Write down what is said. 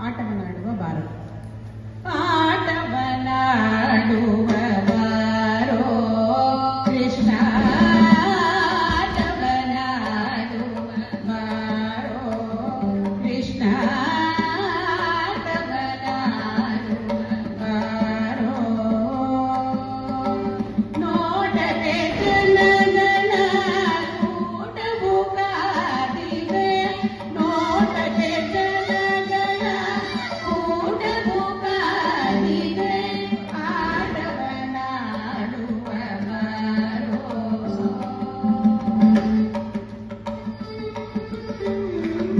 ಆಟವನ್ನಾಡುವ ಬಾರದು ಆಟವನಾಡುವ ಬಾರೋ ಕೃಷ್ಣ ಆಟವನಾಡುವ ಬಾರೋ ಕೃಷ್ಣ